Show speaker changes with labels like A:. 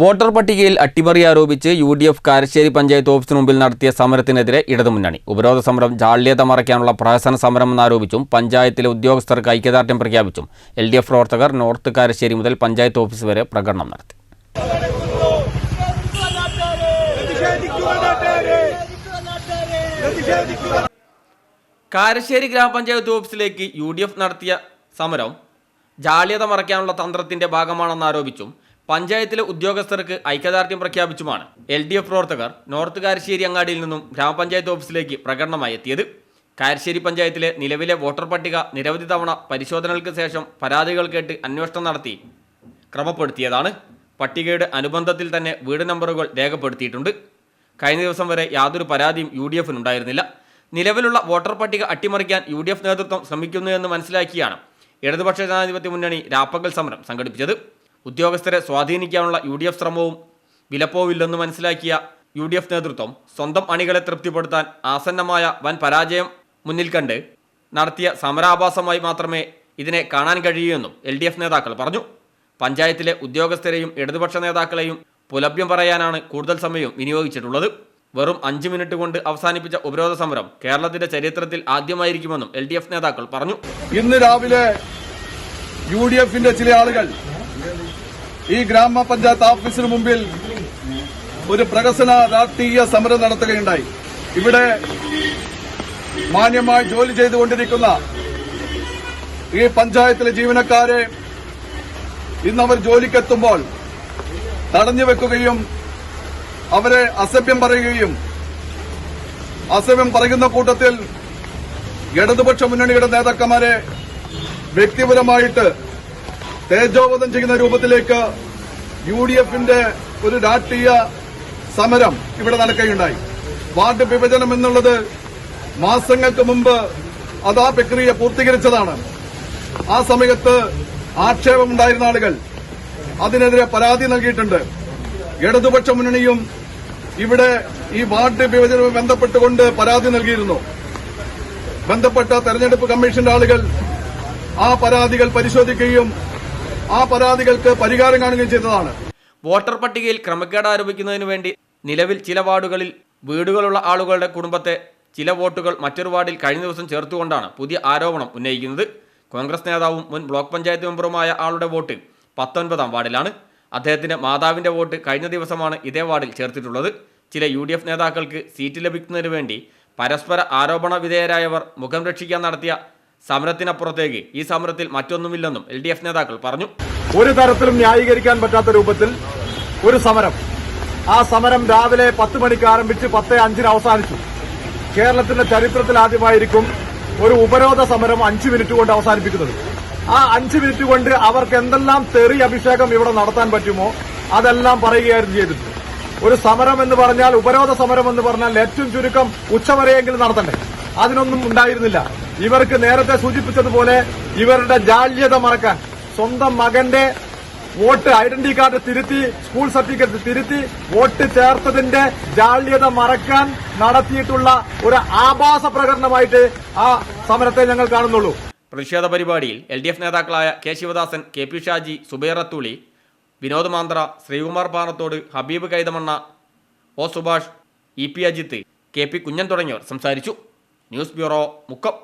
A: Voter പട്ടികയിൽ അട്ടിമറി ആരോപിച്ച് U D F Karassery panchayat ഓഫീസിന് മുമ്പിൽ നടത്തിയ സമരത്തിനെതിരെ ഇടതുമുന്നണി. ഉപരോധ സമരം ജാള്യത മറയ്ക്കാനുള്ള പ്രഹസന സമരം എന്നാരോപിച്ചും പഞ്ചായത്തിലെ ഉദ്യോഗസ്ഥർക്ക് ഐക്യദാർഢ്യം പ്രഖ്യാപിച്ചും എൽ ഡി എഫ് പ്രവർത്തകർ നോർത്ത് കാരശ്ശേരി മുതൽ പഞ്ചായത്ത് ഓഫീസ് വരെ പ്രകടനം നടത്തി. കാരശ്ശേരി ഗ്രാമപഞ്ചായത്ത് ഓഫീസിലേക്ക് യു ഡി എഫ് നടത്തിയ സമരം ജാള്യത മറയ്ക്കാനുള്ള തന്ത്രത്തിന്റെ ഭാഗമാണെന്ന് ആരോപിച്ചും പഞ്ചായത്തിലെ ഉദ്യോഗസ്ഥർക്ക് ഐക്യദാർഢ്യം പ്രഖ്യാപിച്ചുമാണ് എൽ ഡി എഫ് പ്രവർത്തകർ നോർത്ത് കാരശ്ശേരി അങ്ങാടിയിൽ നിന്നും ഗ്രാമപഞ്ചായത്ത് ഓഫീസിലേക്ക് പ്രകടനമായി എത്തിയത്. കാരശ്ശേരി പഞ്ചായത്തിലെ നിലവിലെ വോട്ടർ പട്ടിക നിരവധി തവണ പരിശോധനകൾക്ക് ശേഷം പരാതികൾ കേട്ട് അന്വേഷണം നടത്തി ക്രമപ്പെടുത്തിയതാണ്. പട്ടികയുടെ അനുബന്ധത്തിൽ തന്നെ വീട് നമ്പറുകൾ രേഖപ്പെടുത്തിയിട്ടുണ്ട്. കഴിഞ്ഞ ദിവസം വരെ യാതൊരു പരാതിയും യു ഡി എഫിനുണ്ടായിരുന്നില്ല നിലവിലുള്ള വോട്ടർ പട്ടിക അട്ടിമറിക്കാൻ യു ഡി എഫ് നേതൃത്വം ശ്രമിക്കുന്നു എന്ന് മനസ്സിലാക്കിയാണ് ഇടതുപക്ഷ ജനാധിപത്യ മുന്നണി രാപ്പകൽ സമരം സംഘടിപ്പിച്ചത്. ഉദ്യോഗസ്ഥരെ സ്വാധീനിക്കാനുള്ള യു ഡി എഫ് ശ്രമവും വിലപ്പോവില്ലെന്ന് മനസ്സിലാക്കിയ യു ഡി എഫ് നേതൃത്വം സ്വന്തം അണികളെ തൃപ്തിപ്പെടുത്താൻ ആസന്നമായ വൻ പരാജയം മുന്നിൽ കണ്ട് നടത്തിയ സമരാഭാസമായി മാത്രമേ ഇതിനെ കാണാൻ കഴിയൂ എൽ ഡി എഫ് നേതാക്കൾ പറഞ്ഞു. പഞ്ചായത്തിലെ ഉദ്യോഗസ്ഥരെയും ഇടതുപക്ഷ നേതാക്കളെയും പുലഭ്യം പറയാനാണ് കൂടുതൽ സമയവും വിനിയോഗിച്ചിട്ടുള്ളത്. വെറും അഞ്ച് മിനിറ്റ് കൊണ്ട് അവസാനിപ്പിച്ച ഉപരോധ സമരം കേരളത്തിന്റെ ചരിത്രത്തിൽ ആദ്യമായിരിക്കുമെന്നും എൽ നേതാക്കൾ പറഞ്ഞു.
B: ഇന്ന് രാവിലെ യു ചില ആളുകൾ ഈ ഗ്രാമപഞ്ചായത്ത് ഓഫീസിന് മുമ്പിൽ ഒരു പ്രകസന രാഷ്ട്രീയ സമരം നടത്തുകയുണ്ടായി. ഇവിടെ മാന്യമായി ജോലി ചെയ്തുകൊണ്ടിരിക്കുന്ന ഈ പഞ്ചായത്തിലെ ജീവനക്കാരെ ഇന്ന് അവർ ജോലിക്കെത്തുമ്പോൾ തടഞ്ഞു വെക്കുകയും അവരെ അസഭ്യം പറയുകയും അസഭ്യം പറയുന്ന കൂട്ടത്തിൽ ഇടതുപക്ഷ മുന്നണിയുടെ നേതാക്കന്മാരെ വ്യക്തിപരമായിട്ട് തേജോവധം ചെയ്യുന്ന രൂപത്തിലേക്ക് യു ഡി എഫിന്റെ ഒരു രാഷ്ട്രീയ സമരം ഇവിടെ നടക്കുകയുണ്ടായി. വാർഡ് വിഭജനം എന്നുള്ളത് മാസങ്ങൾക്ക് മുമ്പ് അത് ആ പ്രക്രിയ പൂർത്തീകരിച്ചതാണ്. ആ സമയത്ത് ആക്ഷേപമുണ്ടായിരുന്ന ആളുകൾ അതിനെതിരെ പരാതി നൽകിയിട്ടുണ്ട്. ഇടതുപക്ഷ മുന്നണിയും ഇവിടെ ഈ വാർഡ് വിഭജനവുമായി ബന്ധപ്പെട്ടുകൊണ്ട് പരാതി നൽകിയിരുന്നു. ബന്ധപ്പെട്ട തെരഞ്ഞെടുപ്പ് കമ്മീഷന്റെ ആളുകൾ ആ പരാതികൾ പരിശോധിക്കുകയും ആ പരാതികൾക്ക് പരിഹാരം കാണുകയും ചെയ്തതാണ്.
A: വോട്ടർ പട്ടികയിൽ ക്രമക്കേട് ആരോപിക്കുന്നതിന് വേണ്ടി നിലവിൽ ചില വാർഡുകളിൽ വീടുകളുള്ള ആളുകളുടെ കുടുംബത്തെ ചില വോട്ടുകൾ മറ്റൊരു വാർഡിൽ കഴിഞ്ഞ ദിവസം ചേർത്തുകൊണ്ടാണ് പുതിയ ആരോപണം ഉന്നയിക്കുന്നത്. കോൺഗ്രസ് നേതാവും മുൻ ബ്ലോക്ക് പഞ്ചായത്ത് മെമ്പറുമായ ആളുടെ വോട്ട് പത്തൊൻപതാം വാർഡിലാണ്. അദ്ദേഹത്തിന്റെ മാതാവിന്റെ വോട്ട് കഴിഞ്ഞ ദിവസമാണ് ഇതേ വാർഡിൽ ചേർത്തിട്ടുള്ളത്. ചില യു ഡി എഫ് നേതാക്കൾക്ക് സീറ്റ് ലഭിക്കുന്നതിന് വേണ്ടി പരസ്പര ആരോപണ വിധേയരായവർ മുഖം രക്ഷിക്കാൻ നടത്തിയ സമരത്തിനപ്പുറത്തേക്ക്. ഈ സമരത്തിൽ മറ്റൊന്നുമില്ലെന്നും എൽ ഡി എഫ് നേതാക്കൾ പറഞ്ഞു.
C: ഒരു തരത്തിലും ന്യായീകരിക്കാൻ പറ്റാത്ത രൂപത്തിൽ ഒരു സമരം. ആ സമരം രാവിലെ പത്ത് മണിക്ക് ആരംഭിച്ച് പത്ത് അഞ്ചിന് അവസാനിച്ചു. കേരളത്തിന്റെ ചരിത്രത്തിൽ ആദ്യമായിരിക്കും ഒരു ഉപരോധ സമരം അഞ്ച് മിനിറ്റ് കൊണ്ട് അവസാനിപ്പിക്കുന്നത്. ആ അഞ്ച് മിനിറ്റ് കൊണ്ട് അവർക്ക് എന്തെല്ലാം തെറി അഭിഷേകം ഇവിടെ നടത്താൻ പറ്റുമോ അതെല്ലാം പറയുകയായിരുന്നു ചെയ്തിട്ടുണ്ട് ഒരു സമരം എന്ന് പറഞ്ഞാൽ ഉപരോധ സമരം എന്ന് പറഞ്ഞാൽ ഏറ്റവും ചുരുക്കം ഉച്ചവരെയെങ്കിലും നടത്തണ്ടേ. അതിനൊന്നും ഉണ്ടായിരുന്നില്ല. ഇവർക്ക് നേരത്തെ സൂചിപ്പിച്ചതുപോലെ ഇവരുടെ ജാല്യത മറക്കാൻ സ്വന്തം മകന്റെ വോട്ട് ഐഡന്റി കാർഡ് തിരുത്തി സ്കൂൾ സർട്ടിഫിക്കറ്റ് തിരുത്തി വോട്ട് ചേർത്തതിന്റെ ജാള്യത മറക്കാൻ നടത്തിയിട്ടുള്ള ഒരു ആഭാസ പ്രകടനമായിട്ട് ആ സമരത്തെ ഞങ്ങൾ കാണുന്നുള്ളൂ.
A: പ്രതിഷേധ പരിപാടിയിൽ എൽ ഡി എഫ് നേതാക്കളായ K Sivadasan K P Shaji Subair Athuli Vinod Manthra Sreekumar Parathode Habeeb Kaithamanna O Subhash E P Ajith K P Kunjan തുടങ്ങിയവർ സംസാരിച്ചു. News bureau Mukkam.